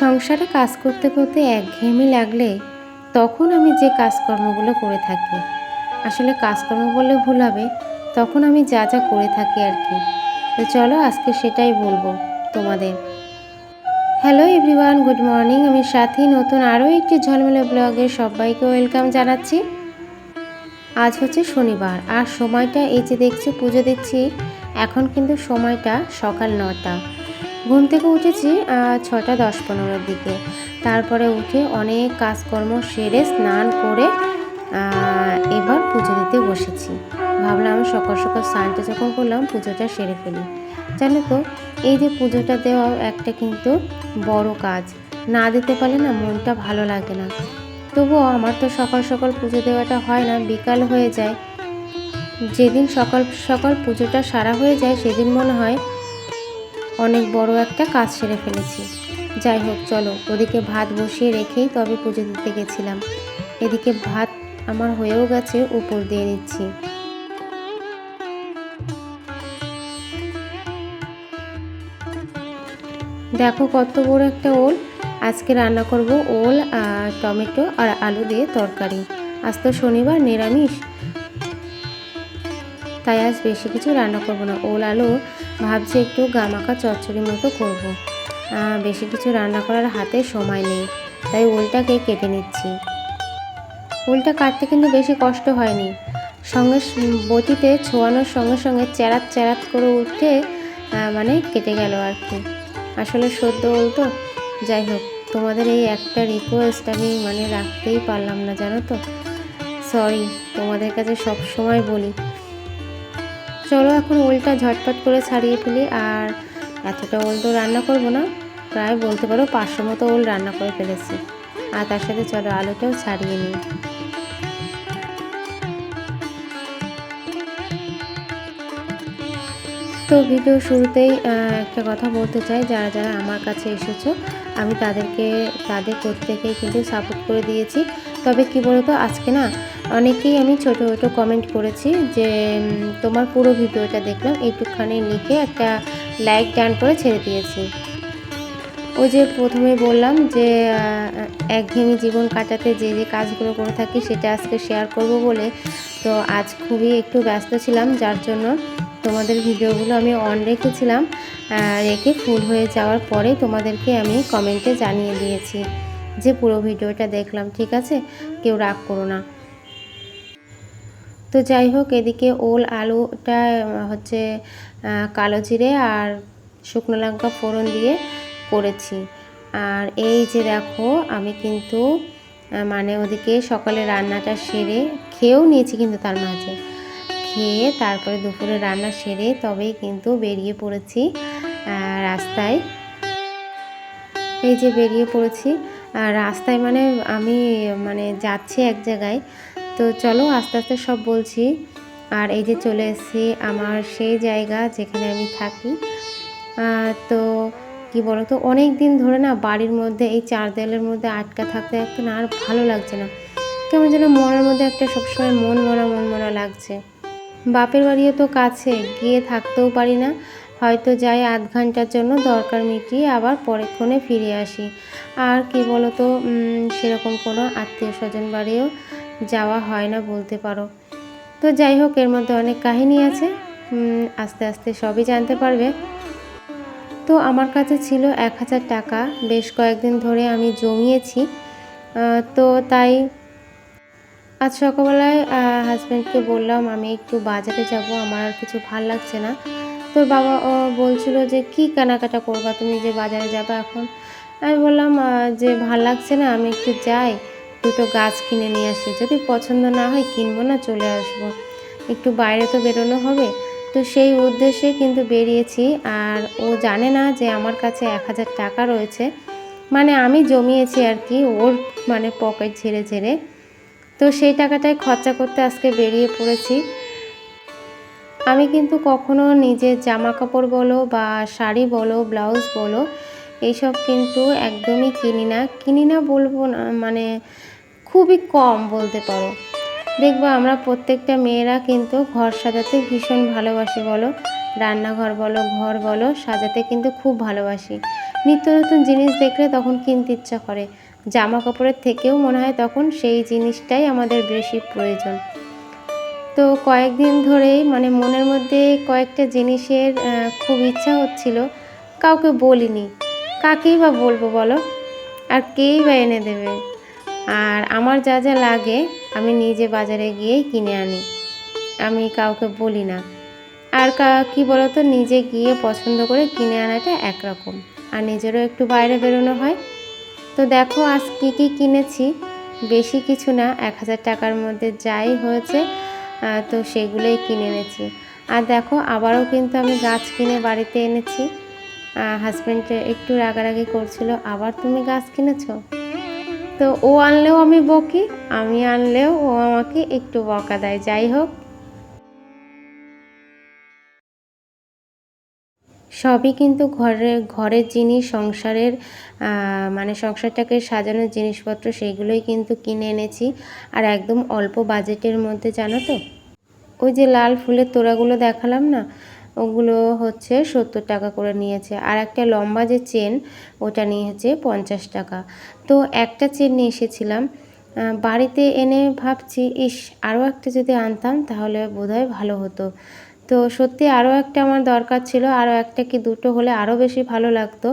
সংসারে কাজ করতে করতে একঘেয়েমি লাগলে তখন আমি যে কাজকর্মগুলো করে থাকি। আসলে কাজকর্ম বললে ভুল হবে, তখন আমি যা যা করে থাকি আর কি। তো চলো আজকে সেটাই বলব তোমাদের। Hello everyone, good morning. আমি সাথী, নতুন আরও একটি ঝলমেলে ব্লগে সবাইকে ওয়েলকাম জানাচ্ছি। আজ হচ্ছে শনিবার, আর সময়টা এই যে দেখছি, পুজো দিচ্ছি, এখন কিন্তু সময়টা সকাল নটা ঘুম থেকে উঠেছি ছটা দশ পনেরোর দিকে। তারপরে উঠে অনেক কাজকর্ম সেরে স্নান করে এবার পুজো দিতে বসেছি। ভাবলাম সকাল সকাল স্নানটা যখন করলাম, পুজোটা সেরে ফেলি। জানো তো, এই যে পুজোটা দেওয়াও একটা কিন্তু বড় কাজ। না দিতে পারলে না মনটা ভালো লাগে না। তবুও আমার তো সকাল সকাল পুজো দেওয়াটা হয় না, বিকাল হয়ে যায়। যেদিন সকাল সকাল পুজোটা সারা হয়ে যায়, সেদিন মনে হয় অনেক বড় একটা কাজ সেরে ফেলেছি। যাই হোক, চলো, ওদিকে ভাত বসিয়ে রেখেই তবে পুজো দিতে গেছিলাম। এদিকে ভাত আমার হয়েও গেছে উপর দিয়ে দিচ্ছি দেখো কত বড় একটা ওল। আজকে রান্না করব ওল আর টমেটো আর আলু দিয়ে তরকারি। আজ তো শনিবার, নিরামিষ। তাই আজ বেশি কিছু রান্না করব না। ওল, আলু ভাবছি একটু গামাকা চচ্চড়ি মতো করব। বেশি কিছু রান্না করার হাতে সময় নেই, তাই ওলটাকে কেটে নিচ্ছি। ওলটা কাটতে কিন্তু বেশি কষ্ট হয়নি। সঙ্গে বটিতে ছোয়ানোর সঙ্গে সঙ্গে চ্যারাত চ্যারাত করে উঠে মানে কেটে গেল আর কি। আসলে সদ্য ওল তো যাই হোক, তোমাদের এই একটা রিকোয়েস্ট আমি মানে রাখতেই পারলাম না, জানো তো? সরি তোমাদের কাছে সব সময় বলি। চলো এখন ওলটা ঝটপট করে ছাড়িয়ে ফেলি আর এতটা ওল তো রান্না করব না। প্রায় বলতে পারো পাঁচশো মতো ওল রান্না করে ফেলেছি। আর তার সাথে চলো আলুটাও ছাড়িয়ে নিই। তো ভিডিও শুরুতেই একটা কথা বলতে চাই, যারা যারা আমার কাছে এসেছ, আমি তাদেরকে, তাদের প্রত্যেকেই কিন্তু সাপোর্ট করে দিয়েছি। তবে কি বলতো, আজকে না অনেকেই আমি ছোট ছোট কমেন্ট করেছি যে তোমার পুরো ভিডিওটা দেখলাম, এইটুকখানি লিখে একটা লাইক ডান করে ছেড়ে দিয়েছি। ওই যে প্রথমে বললাম যে একঘেয়েমি জীবন কাটাতে যে যে কাজগুলো করে থাকি সেটা আজকে শেয়ার করব বলে তো আজ খুবই একটু ব্যস্ত ছিলাম, যার জন্য তোমাদের ভিডিওগুলো আমি অন রেখেছিলাম রেখে ফুল হয়ে যাওয়ার পরে তোমাদেরকে আমি কমেন্টে জানিয়ে দিয়েছি যে পুরো ভিডিওটা দেখলাম, ঠিক আছে? কেউ রাগ করো না। তো যাই হোক, এদিকে ওল আলুটা হচ্ছে কালো জিরে আর শুকনো লঙ্কা ফোড়ন দিয়ে করেছি। আর এই যে দেখো, আমি কিন্তু মানে ওদিকে সকালে রান্নাটা সেরে খেয়েও নিয়েছি কিন্তু তার মাঝে। খেয়ে তারপরে দুপুরে রান্না সেরে তবেই কিন্তু বেরিয়ে পড়েছি রাস্তায়। এই যে বেরিয়ে পড়েছি আর রাস্তায় মানে আমি মানে যাচ্ছি এক জায়গায় তো চলো আস্তে আস্তে সব বলছি। আর এই যে চলে এসেছি আমার সেই জায়গা যেখানে আমি থাকি। তো কি বলো তো অনেক দিন ধরে না বাড়ির মধ্যে এই চার দেয়ালের মধ্যে আটকা থাকতে থাকতে না আর ভালো লাগছে না। কেমন যেন মনের মধ্যে একটা সবসময় মন মরা মন মরা লাগছে। বাপের বাড়িও তো কাছে, গিয়ে থাকতেও পারি না। হয়তো যাই আধ ঘণ্টার জন্য দরকার মিটিয়ে আবার পরেক্ষণে ফিরে আসি। আর কি বলো তো সেরকম কোনো আত্মীয় স্বজন বাড়িও যাওয়া হয় না বলতে পারো। তো যাই হোক, এর মধ্যে অনেক কাহিনী আছে। আস্তে আস্তে সবই জানতে পারবে। তো আমার কাছে ছিল এক হাজার টাকা। বেশ কয়েকদিন ধরে আমি জমিয়েছি। তো তাই আজ সকালবেলায় হাজব্যান্ডকে বললাম, আমি একটু বাজারে যাব, আমার আর কিছু ভালো লাগছে না। তোর বাবা বলছিল যে, কি কেনাকাটা করবা? তুমি যে বাজারে যাবে এখন? আমি বললাম যে ভালো লাগছে না, আমি একটু যাই। দুটো গাছ কিনে নিয়ে আসি। যদি পছন্দ না হয় কিনবো না, চলে আসব। একটু বাইরে তো বেরোনো হবে। তো সেই উদ্দেশ্যে কিন্তু বেরিয়েছি। আর ও জানে না যে আমার কাছে এক হাজার টাকা রয়েছে। মানে আমি জমিয়েছি আর কি, ওর মানে পকেট ঝেড়ে ঝেড়ে। তো সেই টাকাটাই খরচা করতে আজকে বেরিয়ে পড়েছি। আমি কিন্তু কখনো নিজের জামা কাপড় বলো বা শাড়ি বলো, ব্লাউজ বলো, এইসব কিন্তু একদমই কিনি না। কিনি না বলব না মানে খুবই কম বলতে পারো। দেখব আমরা প্রত্যেকটা মেয়েরা কিন্তু ঘর সাজাতে ভীষণ ভালোবাসি বলো, রান্নাঘর বলো, ঘর বলো, সাজাতে কিন্তু খুব ভালোবাসি। নিত্য নতুন জিনিস দেখলে তখন কিনতে ইচ্ছা করে। জামা কাপড়ের থেকেও মনে হয় তখন সেই জিনিসটাই আমাদের বেশি প্রয়োজন। তো কয়েকদিন ধরেই মানে মনের মধ্যে কয়েকটা জিনিসের খুব ইচ্ছা হচ্ছিল, কাউকে বলিনি। কাকেই বা বলব বলো? আর কেই বা এনে দেবে? আর আমার যা যা লাগে আমি নিজে বাজারে গিয়েই কিনে আনি। আমি কাউকে বলি না। আর কা বলতো, নিজে গিয়ে পছন্দ করে কিনে আনাটা একরকম। আর নিজেরও একটু বাইরে বেরোনো হয়। তো দেখো, আজ কী কী কিনেছি। বেশি কিছু না, এক হাজার টাকার মধ্যে যাই হয়েছে তো সেগুলোই কিনে এনেছি। আর দেখো, আবারও কিন্তু আমি গাছ কিনে বাড়িতে এনেছি। হাজব্যান্ড একটু রাগারাগি করছিল, আবার তুমি গাছ কিনেছো? তো ও আনলেও আমি বকি, আমি আনলেও ও আমাকে একটু বকা দেয়। যাই হোক। সবই কিন্তু ঘরের ঘরের জিনিস, সংসারের মানে সংসারটাকে সাজানোর জিনিসপত্র সেইগুলোই কিন্তু কিনে এনেছি। আর একদম অল্প বাজেটের মধ্যে, জানো তো? ওই যে লাল ফুলের তোড়াগুলো দেখালাম না? ওগুলো হচ্ছে সত্তর টাকা করে নিয়েছে। আর একটা লম্বা যে চেন, ওটা নিয়েছে পঞ্চাশ টাকা। তো একটা চেন নিয়ে এসেছিলাম। বাড়িতে এনে ভাবছি, ইস, আরও একটা যদি আনতাম তাহলে বোধহয় ভালো হতো। তো সত্যি আরও একটা আমার দরকার ছিল, আরও একটা কি দুটো হলে আরও বেশি ভালো লাগতো।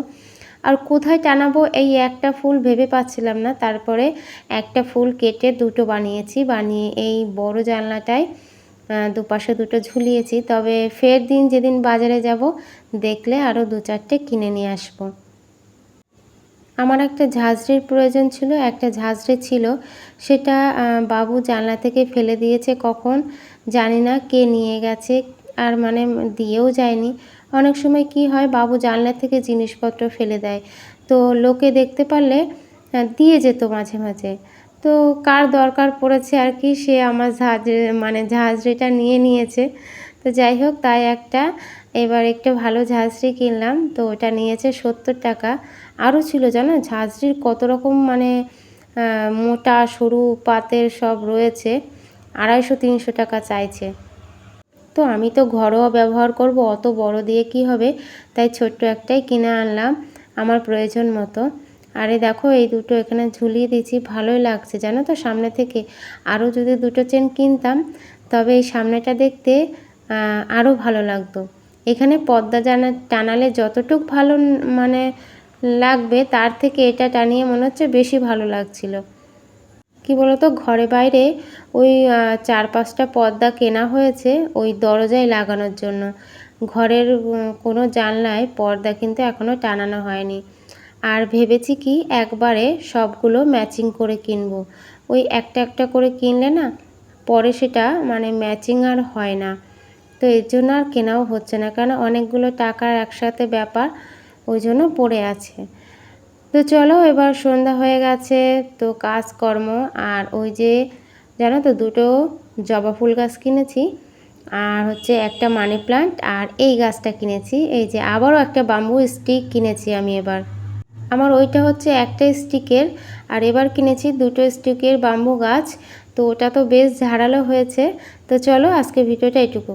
আর কোথায় টানাবো এই একটা ফুল ভেবে পাচ্ছিলাম না। তারপরে একটা ফুল কেটে দুটো বানিয়েছি। বানিয়ে এই বড় জানলাটায় দুপাশে দুটো ঝুলিয়েছি। তবে ফের দিন যেদিন বাজারে যাব, দেখলে আরও দু চারটে কিনে নিয়ে আসব। আমার একটা ঝাঁঝরির প্রয়োজন ছিল, একটা ঝাঁঝরি ছিল। সেটা বাবু জানলা থেকে ফেলে দিয়েছে কখন, জানি না কে নিয়ে গেছে, আর মানে দিয়েও যায়নি। অনেক সময় কি হয়, বাবু জানলা থেকে জিনিসপত্র ফেলে দেয়। তো লোকে দেখতে পারলে দিয়ে যেত মাঝে মাঝে। তো কার দরকার পড়েছে আর কি, সে আমার ঝাঁজ মানে ঝাঁঝরিটা নিয়ে নিয়েছে। তো যাই হোক, তাই একটা এবার একটা ভালো ঝাঁঝরি কিনলাম। তো ওটা নিয়েছে সত্তর টাকা। আরও ছিল জানো ঝাঁঝরির কত রকম মানে মোটা, সরু, পাতের সব রয়েছে। আড়াইশো, তিনশো টাকা চাইছে। তো আমি তো ঘরোয়া ব্যবহার করব, অত বড় দিয়ে কি হবে? তাই ছোট্ট একটাই কিনে আনলাম, আমার প্রয়োজন মতো। আরে দেখো, এই দুটো এখানে ঝুলিয়ে দিয়েছি, ভালোই লাগছে, জানো তো, সামনে থেকে। আরও যদি দুটো চেন কিনতাম, তবে এই সামনেটা দেখতে আরও ভালো লাগতো। এখানে পর্দা জানা, টানালে যতটুক ভালো মানে লাগবে, তার থেকে এটা টানিয়ে মনে হচ্ছে বেশি ভালো লাগছিল। কি বলতো, ঘরে বাইরে ওই চার পাঁচটা পর্দা কেনা হয়েছে ওই দরজায় লাগানোর জন্য। ঘরের কোনো জানলায় পর্দা কিন্তু এখনও টানানো হয়নি। আর ভেবেছি কি একবারে সবগুলো ম্যাচিং করে কিনব। ওই একটা একটা করে কিনলে না, পরে সেটা মানে ম্যাচিং আর হয় না। তো এর জন্য আর কেনাও হচ্ছে না, কারণ অনেকগুলো টাকার একসাথে ব্যাপার ওই জন্য পড়ে আছে। তো চলো এবার সন্ধ্যা হয়ে গেছে, তো কাজকর্ম আর ওই যে জানো তো দুটো জবা ফুল গাছ কিনেছি, আর হচ্ছে একটা মানি প্লান্ট আর এই গাছটা কিনেছি। এই যে আবারও একটা বাম্বু স্টিক কিনেছি আমি এবার। আমার ওইটা হচ্ছে একটা স্টিকের, আর এবার কিনেছি দুটো স্টিকের বাম্বু গাছ, তো ওটা তো বেশ ঝাড়ালো হয়েছে। তো চলো আজকে ভিডিওটা এটুকু।